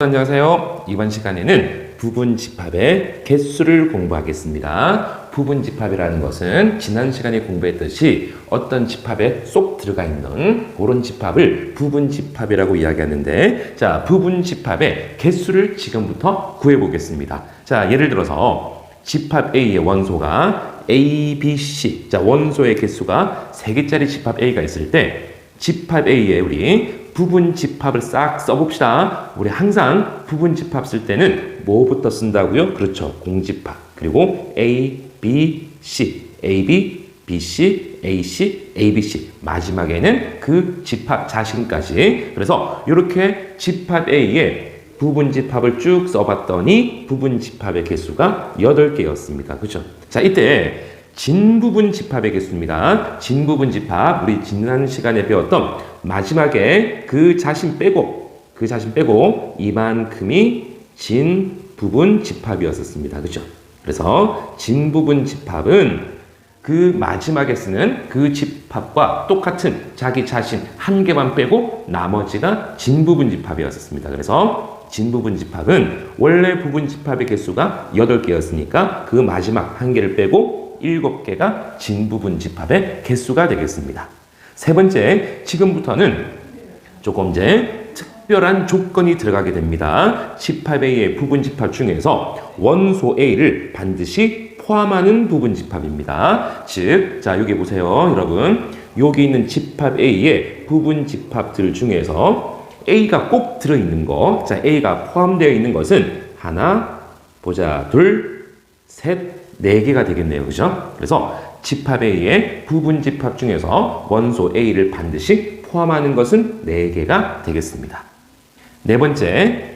안녕하세요. 이번 시간에는 부분 집합의 개수를 공부하겠습니다. 부분 집합이라는 것은 지난 시간에 공부했듯이 어떤 집합에 쏙 들어가 있는 그런 집합을 부분 집합이라고 이야기하는데 자, 부분 집합의 개수를 지금부터 구해 보겠습니다. 자, 예를 들어서 집합 A의 원소가 A, B, C. 자, 원소의 개수가 3개짜리 집합 A가 있을 때 집합 A에 우리 부분 집합을 싹 써봅시다. 우리 항상 부분 집합 쓸 때는 뭐부터 쓴다고요? 그렇죠. 공집합. 그리고 A, B, C. A, B, B, C, A, C, A, B, C. 마지막에는 그 집합 자신까지. 그래서 이렇게 집합 A에 부분 집합을 쭉 써봤더니 부분 집합의 개수가 8개였습니다. 그죠? 자, 이때 진부분 집합의 개수입니다. 진부분 집합, 우리 지난 시간에 배웠던 마지막에 그 자신 빼고, 그 자신 빼고 이만큼이 진 부분 집합이었었습니다. 그죠? 그래서 진 부분 집합은 그 마지막에 쓰는 그 집합과 똑같은 자기 자신 한 개만 빼고 나머지가 진 부분 집합이었습니다. 그래서 진 부분 집합은 원래 부분 집합의 개수가 8개였으니까 그 마지막 한 개를 빼고 7개가 진 부분 집합의 개수가 되겠습니다. 세 번째, 지금부터는 조금 이제 특별한 조건이 들어가게 됩니다. 집합 A의 부분 집합 중에서 원소 A를 반드시 포함하는 부분 집합입니다. 즉, 자, 여기 보세요, 여러분. 여기 있는 집합 A의 부분 집합들 중에서 A가 꼭 들어있는 거, 자, A가 포함되어 있는 것은 하나, 보자, 둘, 셋, 네 개가 되겠네요. 그죠? 그래서 집합 A의 부분 집합 중에서 원소 A를 반드시 포함하는 것은 네 개가 되겠습니다. 네 번째,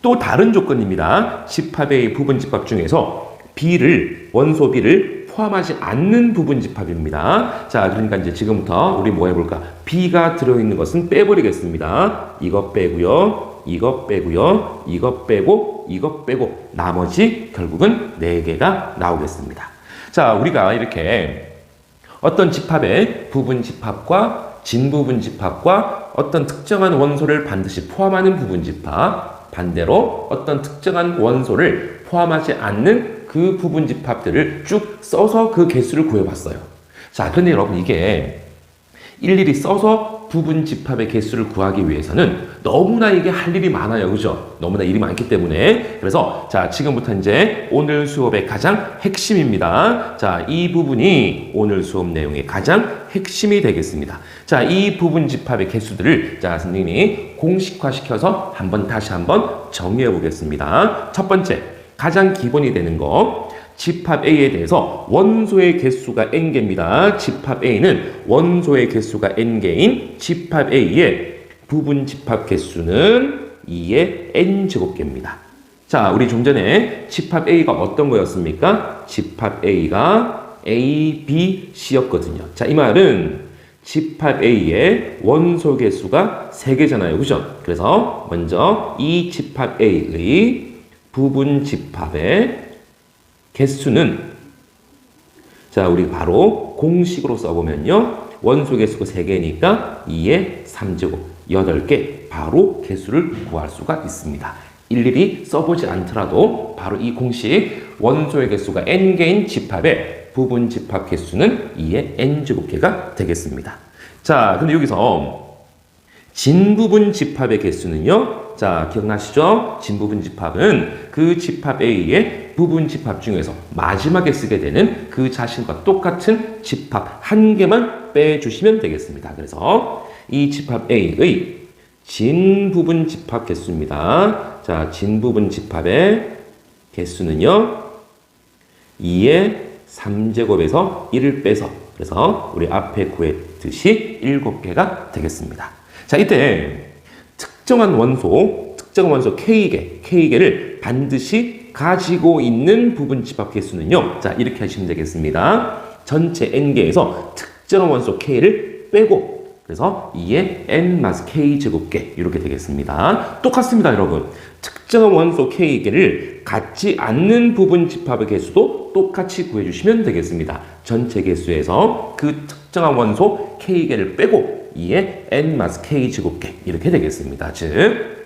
또 다른 조건입니다. 집합 A 부분 집합 중에서 B를, 원소 B를 포함하지 않는 부분 집합입니다. 자, 그러니까 이제 지금부터 우리 뭐 해볼까? B가 들어있는 것은 빼버리겠습니다. 이거 빼고요. 이거 빼고요. 이거 빼고, 이거 빼고, 나머지 결국은 네개가 나오겠습니다. 자, 우리가 이렇게 어떤 집합의 부분 집합과 진부분 집합과 어떤 특정한 원소를 반드시 포함하는 부분 집합, 반대로 어떤 특정한 원소를 포함하지 않는 그 부분 집합들을 쭉 써서 그 개수를 구해봤어요. 자, 그런데 여러분 이게 일일이 써서 부분 집합의 개수를 구하기 위해서는 너무나 이게 할 일이 많아요. 그죠? 너무나 일이 많기 때문에. 그래서 자, 지금부터 이제 오늘 수업의 가장 핵심입니다. 자, 이 부분이 오늘 수업 내용의 가장 핵심이 되겠습니다. 자, 이 부분 집합의 개수들을 자, 선생님이 공식화시켜서 한번 다시 한번 정리해 보겠습니다. 첫 번째, 가장 기본이 되는 거. 집합 A에 대해서 원소의 개수가 n개입니다. 집합 A는 원소의 개수가 n개인 집합 A의 부분 집합 개수는 2의 n제곱개입니다. 자, 우리 좀 전에 집합 A가 어떤 거였습니까? 집합 A가 A, B, C였거든요. 자, 이 말은 집합 A의 원소 개수가 3개잖아요. 그죠? 그래서 먼저 이 집합 A의 부분 집합의 개수는 자, 우리 바로 공식으로 써보면요. 원소 개수가 3개니까 2의 3제곱, 8개 바로 개수를 구할 수가 있습니다. 일일이 써보지 않더라도 바로 이 공식 원소의 개수가 n개인 집합의 부분 집합 개수는 2의 n제곱개가 되겠습니다. 자, 근데 여기서 진부분 집합의 개수는요. 자, 기억나시죠? 진부분 집합은 그 집합 A의 부분 집합 중에서 마지막에 쓰게 되는 그 자신과 똑같은 집합 한 개만 빼주시면 되겠습니다. 그래서 이 집합 A의 진 부분 집합 개수입니다. 자, 진 부분 집합의 개수는요. 2의 3제곱에서 1을 빼서 그래서 우리 앞에 구했듯이 7개가 되겠습니다. 자, 이때 특정한 원소, 특정한 원소 K개, K개를 반드시 가지고 있는 부분 집합 개수는요. 자, 이렇게 하시면 되겠습니다. 전체 N개에서 특정한 원소 K를 빼고 그래서 2의 N 마스 K 제곱개 이렇게 되겠습니다. 똑같습니다, 여러분. 특정한 원소 K개를 갖지 않는 부분 집합의 개수도 똑같이 구해주시면 되겠습니다. 전체 개수에서 그 특정한 원소 K개를 빼고 2의 N 마스 K 제곱개 이렇게 되겠습니다. 즉,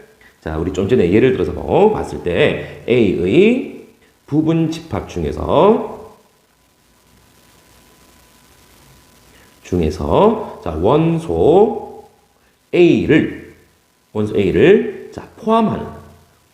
자, 우리 좀 전에 예를 들어서 뭐 봤을 때 A의 부분 집합 중에서 중에서 자, 원소 A를 원소 A를 자, 포함하는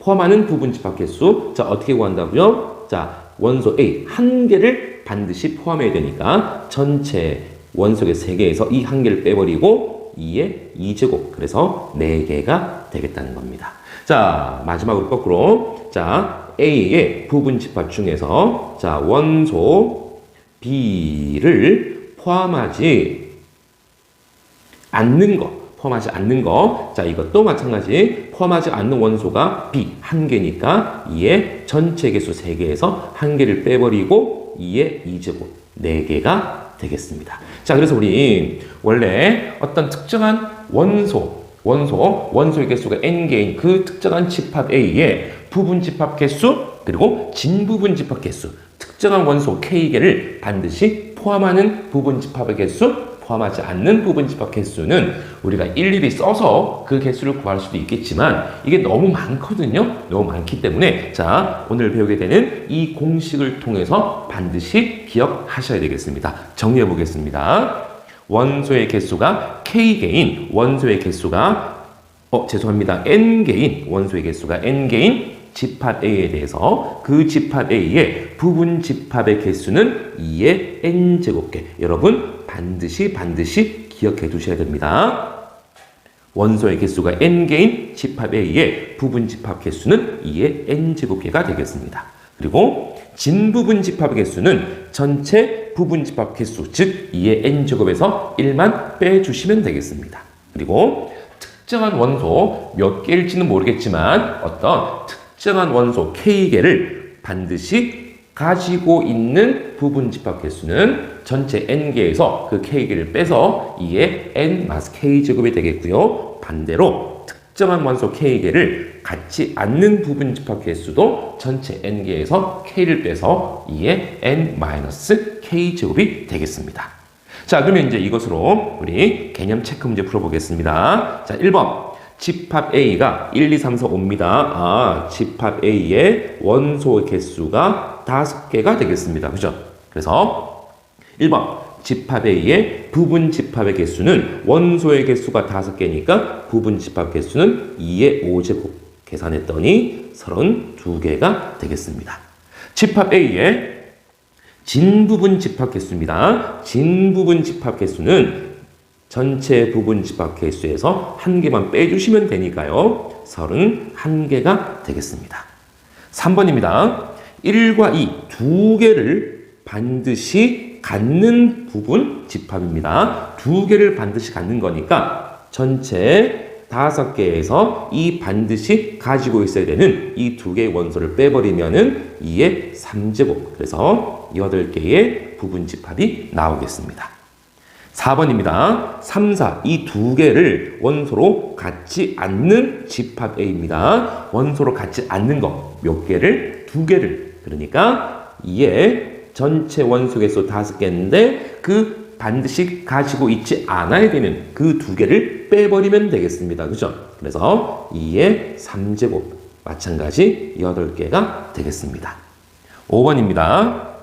포함하는 부분 집합 개수 자, 어떻게 구한다고요? 자, 원소 A 한 개를 반드시 포함해야 되니까 전체 원소의 세 개에서 이 한 개를 빼버리고 2의 2제곱 그래서 4개가 되겠다는 겁니다. 자, 마지막으로 거꾸로 자, A의 부분 집합 중에서 자, 원소 B를 포함하지 않는 거, 포함하지 않는 거. 자, 이것도 마찬가지. 포함하지 않는 원소가 B 한 개니까 2의 전체 개수 3개에서 한 개를 빼버리고 2의 2제곱 4개가 되겠습니다. 자, 그래서 우리 원래 어떤 특정한 원소, 원소, 원소의 개수가 n개인 그 특정한 집합 A의 부분 집합 개수 그리고 진부분 집합 개수 특정한 원소 K개를 반드시 포함하는 부분 집합의 개수 포함하지 않는 부분 집합 개수는 우리가 일일이 써서 그 개수를 구할 수도 있겠지만 이게 너무 많거든요. 너무 많기 때문에 자 오늘 배우게 되는 이 공식을 통해서 반드시 기억하셔야 되겠습니다. 정리해 보겠습니다. 원소의 개수가 k개인 원소의 개수가 어 죄송합니다. n개인 원소의 개수가 n개인 집합 A에 대해서 그 집합 A의 부분 집합의 개수는 2의 n제곱개. 여러분 반드시 반드시 기억해 두셔야 됩니다. 원소의 개수가 n개인 집합 A의 부분 집합 개수는 2의 n제곱개가 되겠습니다. 그리고 진부분 집합 개수는 전체 부분 집합 개수 즉 2의 n제곱에서 1만 빼주시면 되겠습니다. 그리고 특정한 원소 몇 개일지는 모르겠지만 어떤 특정한 원소 K개를 반드시 가지고 있는 부분 집합 개수는 전체 n개에서 그 k개를 빼서 2의 n 마스 k제곱이 되겠고요. 반대로 특정한 원소 k개를 갖지 않는 부분 집합 개수도 전체 n개에서 k를 빼서 2의 n 마이너스 k제곱이 되겠습니다. 자, 그러면 이제 이것으로 우리 개념 체크 문제 풀어보겠습니다. 자, 1번. 집합 A가 1, 2, 3, 4, 5입니다. 아, 집합 A의 원소 개수가 5개가 되겠습니다. 그죠? 그래서 1번 집합 A의 부분 집합 의 개수는 원소의 개수가 5개니까 부분 집합 개수는 2의 5제곱 계산했더니 32개가 되겠습니다. 집합 A의 진부분 집합 개수입니다. 진부분 집합 개수는 전체 부분 집합 개수에서 한 개만 빼주시면 되니까요. 31개가 되겠습니다. 3번입니다. 1과 2 두 개를 반드시 갖는 부분 집합입니다. 두 개를 반드시 갖는 거니까 전체 다섯 개에서 이 반드시 가지고 있어야 되는 이 두 개의 원소를 빼버리면은 2의 3제곱. 그래서 8개의 부분 집합이 나오겠습니다. 4번입니다. 3, 4. 이 두 개를 원소로 갖지 않는 집합 A입니다. 원소로 갖지 않는 거. 몇 개를? 두 개를. 그러니까 2의 전체 원소 개수 다섯 개인데 그 반드시 가지고 있지 않아야 되는 그 두 개를 빼버리면 되겠습니다. 그죠? 그래서 2의 3제곱. 마찬가지 8개가 되겠습니다. 5번입니다.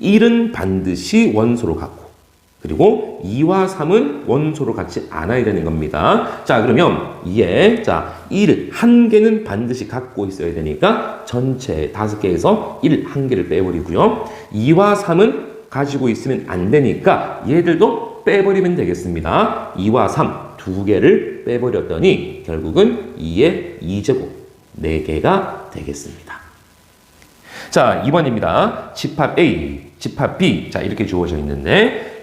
1은 반드시 원소로 갖고 그리고 2와 3은 원소로 같이 않아야 되는 겁니다. 자, 그러면 2에, 자, 1을, 한 개는 반드시 갖고 있어야 되니까 전체 다섯 개에서 1, 한 개를 빼버리고요. 2와 3은 가지고 있으면 안 되니까 얘들도 빼버리면 되겠습니다. 2와 3, 두 개를 빼버렸더니 결국은 2의 2제곱, 4개가 되겠습니다. 자, 2번입니다. 집합 A, 집합 B. 자, 이렇게 주어져 있는데,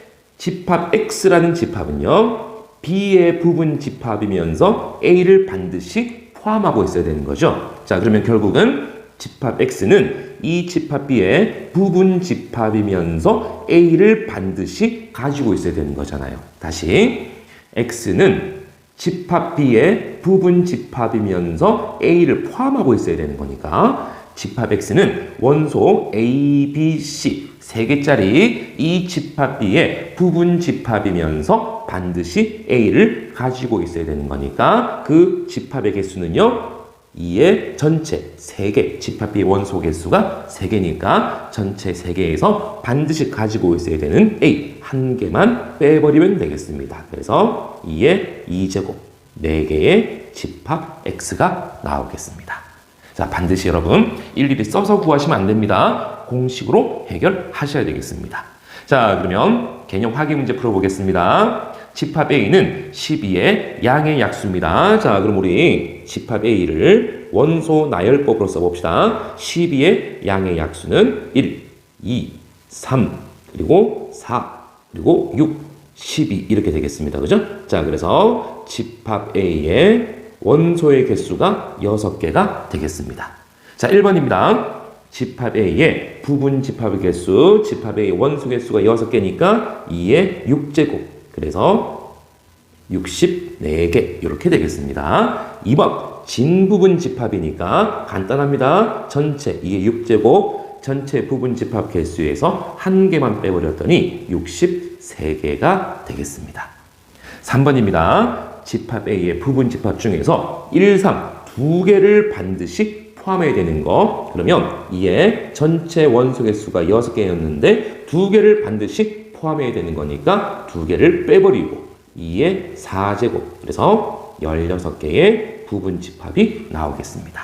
집합 X라는 집합은요, B의 부분 집합이면서 A를 반드시 포함하고 있어야 되는 거죠. 자, 그러면 결국은 집합 X는 이 집합 B의 부분 집합이면서 A를 반드시 가지고 있어야 되는 거잖아요. 다시, X는 집합 B의 부분 집합이면서 A를 포함하고 있어야 되는 거니까 집합 X는 원소 A, B, C 세 개짜리 이 집합 B의 부분 집합이면서 반드시 A를 가지고 있어야 되는 거니까 그 집합의 개수는요 2의 전체 3개, 집합 B의 원소 개수가 3개니까 전체 3개에서 반드시 가지고 있어야 되는 A 한 개만 빼버리면 되겠습니다. 그래서 2의 2제곱 4개의 집합 X가 나오겠습니다. 자, 반드시 여러분 일일이 써서 구하시면 안 됩니다. 공식으로 해결하셔야 되겠습니다. 자, 그러면 개념 확인 문제 풀어보겠습니다. 집합 A는 12의 양의 약수입니다. 자, 그럼 우리 집합 A를 원소 나열법으로 써봅시다. 12의 양의 약수는 1, 2, 3, 그리고 4, 그리고 6, 12 이렇게 되겠습니다. 그죠? 자, 그래서 집합 A의 원소의 개수가 6개가 되겠습니다. 자, 1번입니다. 집합 A의 부분 집합의 개수, 집합 A의 원소 개수가 6개니까 2의 6제곱. 그래서 64개 이렇게 되겠습니다. 2번 진부분 집합이니까 간단합니다. 전체 2의 6제곱 전체 부분 집합 개수에서 한 개만 빼버렸더니 63개가 되겠습니다. 3번입니다. 집합 A의 부분 집합 중에서 1, 3 두 개를 반드시 포함해야 되는 거. 그러면 이에 전체 원소 개수가 6개였는데 두 개를 반드시 포함해야 되는 거니까 두 개를 빼버리고 2의 4제곱. 그래서 16개의 부분 집합이 나오겠습니다.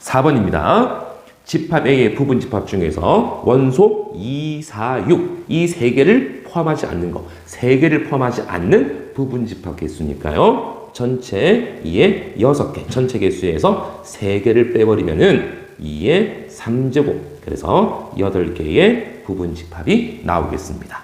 4번입니다. 집합 A의 부분 집합 중에서 원소 2, 4, 6 이 세 개를 포함하지 않는 거, 세 개를 포함하지 않는 부분 집합 개수니까요. 전체 2의 6개, 전체 개수에서 3개를 빼버리면은 2의 3제곱, 그래서 8개의 부분 집합이 나오겠습니다.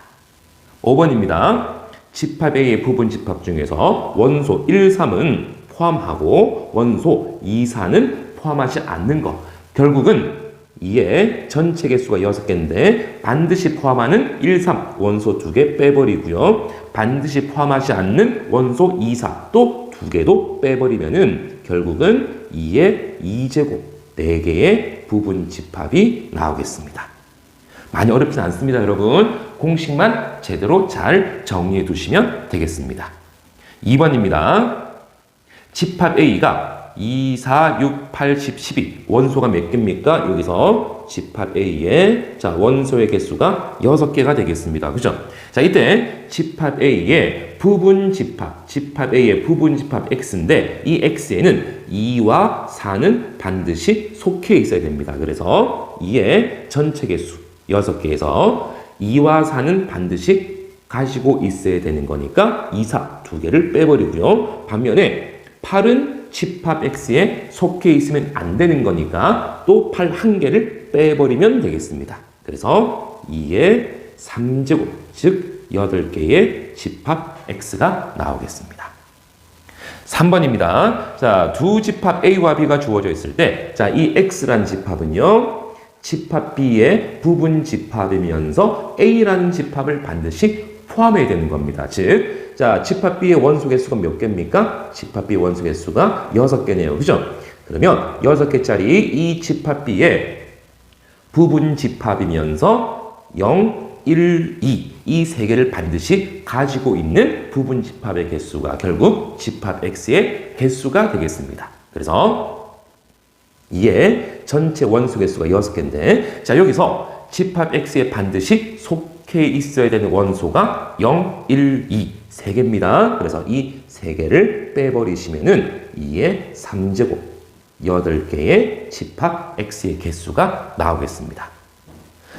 5번입니다. 집합 A의 부분 집합 중에서 원소 1, 3은 포함하고 원소 2, 4는 포함하지 않는 것. 결국은 이에 전체 개수가 6개인데 반드시 포함하는 1, 3 원소 2개 빼버리고요. 반드시 포함하지 않는 원소 2, 4 또 2개도 빼버리면은 결국은 2의 2제곱 4개의 부분 집합이 나오겠습니다. 많이 어렵진 않습니다, 여러분. 공식만 제대로 잘 정리해 두시면 되겠습니다. 2번입니다. 집합 A가 2, 4, 6, 8, 10, 12 원소가 몇 개입니까? 여기서 집합 A의 자 원소의 개수가 6개가 되겠습니다. 그죠? 자 이때 집합 A의 부분 집합 집합 A의 부분 집합 X인데 이 X에는 2와 4는 반드시 속해 있어야 됩니다. 그래서 2의 전체 개수 6개에서 2와 4는 반드시 가지고 있어야 되는 거니까 2, 4 두 개를 빼버리고요. 반면에 8은 집합 X에 속해 있으면 안 되는 거니까 또8한 개를 빼버리면 되겠습니다. 그래서 2의 3제곱, 즉 8개의 집합 X가 나오겠습니다. 3번입니다. 자, 두 집합 A와 B가 주어져 있을 때, 자, 이 X란 집합은요, 집합 B의 부분 집합이면서 A라는 집합을 반드시 포함해야 되는 겁니다. 즉, 자, 집합 B의 원소 개수가 몇 개입니까? 집합 B의 원소 개수가 6개네요. 그죠? 그러면 6개짜리 이 집합 B의 부분 집합이면서 0, 1, 2 이 세 개를 반드시 가지고 있는 부분 집합의 개수가 결국 집합 X의 개수가 되겠습니다. 그래서 이에 전체 원소 개수가 6개인데 자 여기서 집합 X에 반드시 속 해 있어야 되는 원소가 0, 1, 2 3개입니다. 그래서 이 3개를 빼버리시면은 2의 3제곱 8개의 집합 X의 개수가 나오겠습니다.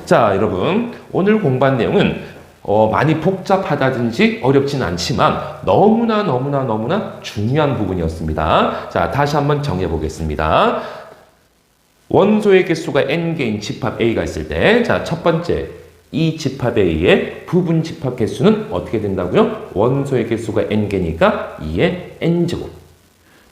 자, 여러분. 오늘 공부한 내용은 어, 많이 복잡하다든지 어렵진 않지만 너무나 너무나 너무나 중요한 부분이었습니다. 자, 다시 한번 정해 보겠습니다. 원소의 개수가 n개인 집합 A가 있을 때, 자, 첫 번째, 이 집합 A의 부분 집합 개수는 어떻게 된다고요? 원소의 개수가 n개니까 2의 n제곱.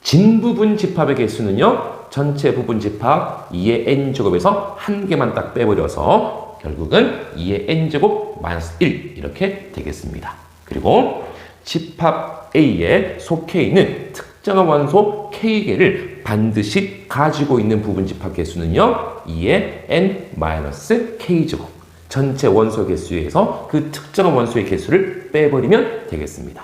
진부분 집합의 개수는요, 전체 부분 집합 2의 n제곱에서 한 개만 딱 빼버려서 결국은 2의 n제곱 마이너스 1 이렇게 되겠습니다. 그리고 집합 A에 속해 있는 특정한 원소 K개를 반드시 가지고 있는 부분 집합 개수는요, 2의 n 마이너스 K제곱. 전체 원소 개수에서 그 특정한 원소의 개수를 빼버리면 되겠습니다.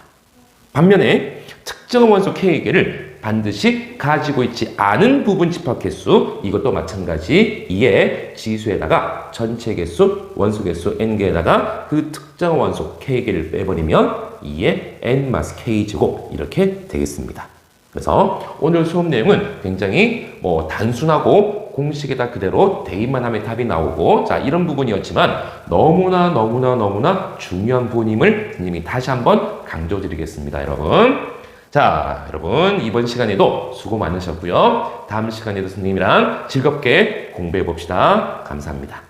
반면에 특정한 원소 K개를 반드시 가지고 있지 않은 부분 집합 개수 이것도 마찬가지 2의 지수에다가 전체 개수, 원소 개수 n개에다가 그 특정 원소 k개를 빼버리면 2의 n 마스 k제곱 이렇게 되겠습니다. 그래서 오늘 수업 내용은 굉장히 뭐 단순하고 공식에다 그대로 대입만 하면 답이 나오고 자 이런 부분이었지만 너무나 너무나 너무나 중요한 부분임을 선생님이 다시 한번 강조드리겠습니다 여러분. 자 여러분 이번 시간에도 수고 많으셨고요. 다음 시간에도 선생님이랑 즐겁게 공부해 봅시다. 감사합니다